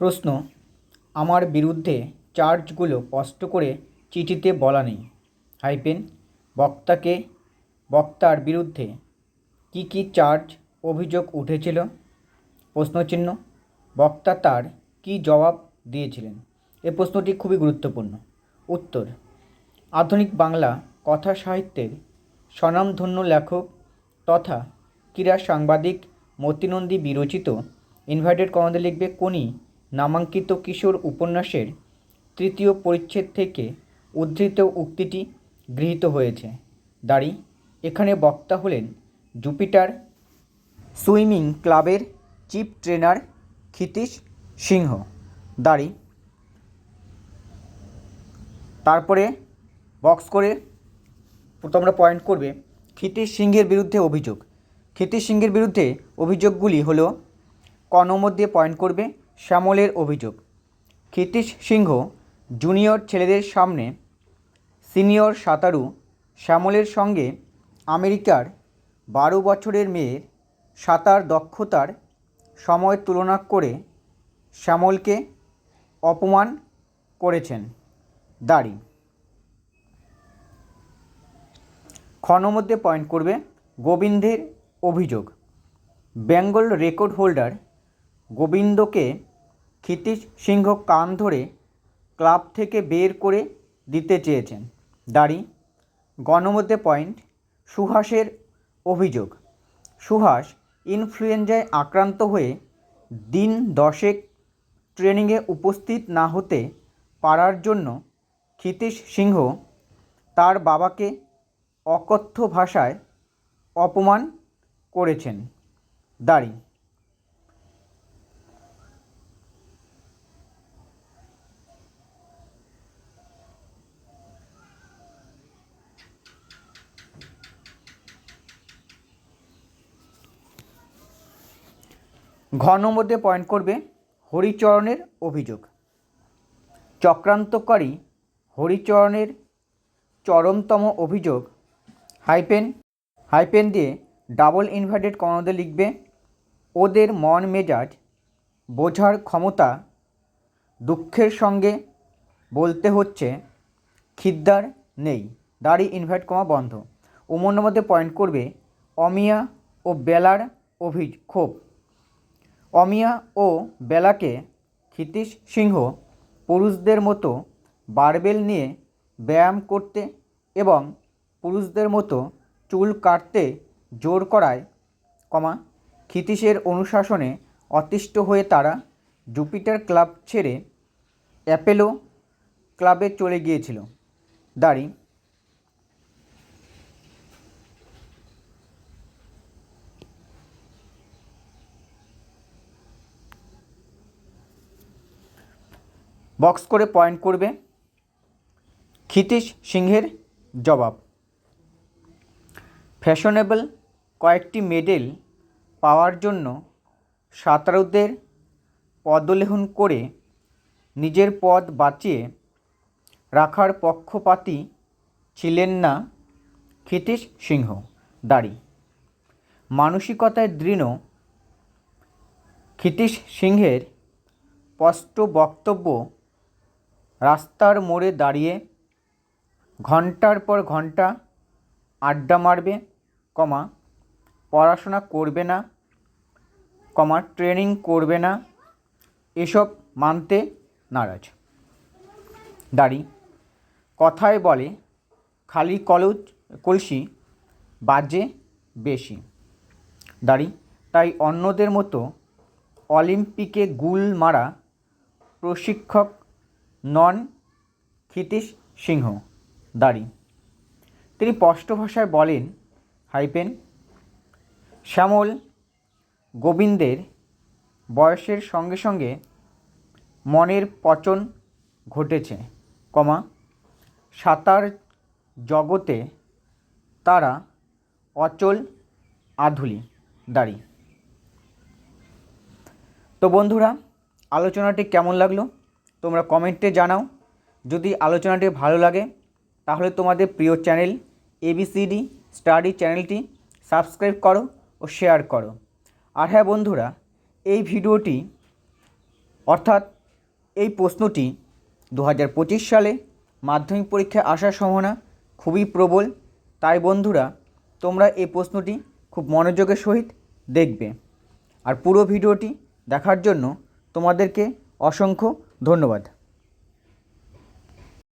প্রশ্ন, আমার বিরুদ্ধে চার্জগুলো স্পষ্ট করে চিঠিতে বলা নেই। হাইপেন, বক্তাকে, বক্তার বিরুদ্ধে কী কী চার্জ অভিযোগ উঠেছিল? প্রশ্নচিহ্ন, বক্তা তার কী জবাব দিয়েছিলেন? এ প্রশ্নটি খুবই গুরুত্বপূর্ণ। উত্তর, আধুনিক বাংলা কথা সাহিত্যের স্বনামধন্য লেখক তথা ক্রীড়া সাংবাদিক মতিনন্দী বিরচিত ইনভাইটেড কমান্ডে লিখবে কোনি নামাঙ্কিত কিশোর উপন্যাসের তৃতীয় পরিচ্ছেদ থেকে উদ্ধৃত উক্তিটি গৃহীত হয়েছে। দাঁড়ি, এখানে বক্তা হলেন জুপিটার সুইমিং ক্লাবের চিফ ট্রেনার ক্ষিতীশ সিংহ। দাঁড়ি, তারপরে বক্স করে তোমরা পয়েন্ট করবে ক্ষিতীশ সিংহের বিরুদ্ধে অভিযোগ। ক্ষিতীশ সিংহের বিরুদ্ধে অভিযোগগুলি হলো ক দিয়ে পয়েন্ট করবে শ্যামলের অভিযোগ। ক্ষিতীশ সিংহ, জুনিয়র ছেলেদের সামনে সিনিয়র সাঁতারু শ্যামলের সঙ্গে আমেরিকার বারো বছরের মেয়ের সাঁতার দক্ষতার সময় তুলনা করে শ্যামলকে অপমান করেছেন দাড়ি। খ নম্বর পয়েন্ট করবে গোবিন্দের অভিযোগ। বেঙ্গল রেকর্ড হোল্ডার গোবিন্দকে ক্ষিতীশ সিংহ কান ধরে ক্লাব থেকে বের করে দিতে চেয়েছেন। দাড়ি গণমধ্যে পয়েন্ট, সুহাসের অভিযোগ। সুহাস ইনফ্লুয়েঞ্জায় আক্রান্ত হয়ে দিন দশেক ট্রেনিংয়ে উপস্থিত না হতে পারার জন্য ক্ষিতীশ সিংহ তার বাবাকে অকথ্য ভাষায় অপমান করেছেন। দাড়ি ঘ নম্বর দিয়ে পয়েন্ট করবে হরিচরণের অভিযোগ। চক্রান্তকারী হরিচরণের চরমতম অভিযোগ হাইপেন হাইপেন দিয়ে ডাবল ইনভার্টেড কর্ণদে লিখবে, ওদের মন মেজাজ, বোঝার ক্ষমতা, দুঃখের সঙ্গে বলতে হচ্ছে, খিদ্দার নেই, দাড়ি ইনভার্ট কমা বন্ধ। উমর মধ্যে পয়েন্ট করবে, অমিয়া ও বেলার অভি ক্ষোভ। অমিয়া ও বেলাকে ক্ষিতীশ সিংহ পুরুষদের মতো বারবেল নিয়ে ব্যায়াম করতে এবং পুরুষদের মতো চুল কাটতে জোর করায়, কমা, ক্ষিতীশের অনুশাসনে অতিষ্ঠ হয়ে তারা জুপিটার ক্লাব ছেড়ে অ্যাপেলো ক্লাবে চলে গিয়েছিল। দাড়ি বক্স করে পয়েন্ট করবে। ক্ষিতীশ সিংহের জবাব। ফ্যাশনেবল কয়েকটি মেডেল পাওয়ার জন্য সাঁতারুদের পদলেহন করে নিজের পদ বাঁচিয়ে রাখার পক্ষপাতী ছিলেন না ক্ষিতীশ সিংহ। দাড়ি। মানসিকতায় দৃঢ় ক্ষিতীশ সিংহের স্পষ্ট বক্তব্য রাস্তার মোড়ে দাঁড়িয়ে ঘণ্টার পর ঘণ্টা আড্ডা মারবে, কমা, পড়াশোনা করবে না, কমা, ট্রেনিং করবে না, এসব মানতে নারাজ। দাড়ি, কথায় বলে, খালি কলজ, কলসি বাজে বেশি। দাড়ি, তাই অন্যদের মতো অলিম্পিকে গুল মারা প্রশিক্ষক নন ক্ষিতীশ সিংহ, দাড়ি। তিনি স্পষ্ট ভাষায় বলেন, হাইপেন, শ্যামল গোবিন্দের বয়সের সঙ্গে সঙ্গে মনের পচন ঘটেছে, কমা, সাঁতার জগতে তারা অচল আধুলি, দাড়ি। তো বন্ধুরা, আলোচনাটি কেমন লাগল? তোমরা কমেন্টে জানাও। যদি আলোচনাটি ভালো লাগে, তাহলে তোমাদের প্রিয় চ্যানেল এবিসিডি স্টাডি চ্যানেলটি সাবস্ক্রাইব করো ও শেয়ার করো। আর হ্যাঁ বন্ধুরা, এই ভিডিওটি, অর্থাৎ এই প্রশ্নটি দু হাজার পঁচিশ সালে মাধ্যমিক পরীক্ষায় আসার সম্ভাবনা খুবই প্রবল। তাই বন্ধুরা, তোমরা এই প্রশ্নটি খুব মনোযোগের সহিত দেখবে। আর পুরো ভিডিওটি দেখার জন্য তোমাদেরকে অসংখ্য ধন্যবাদ।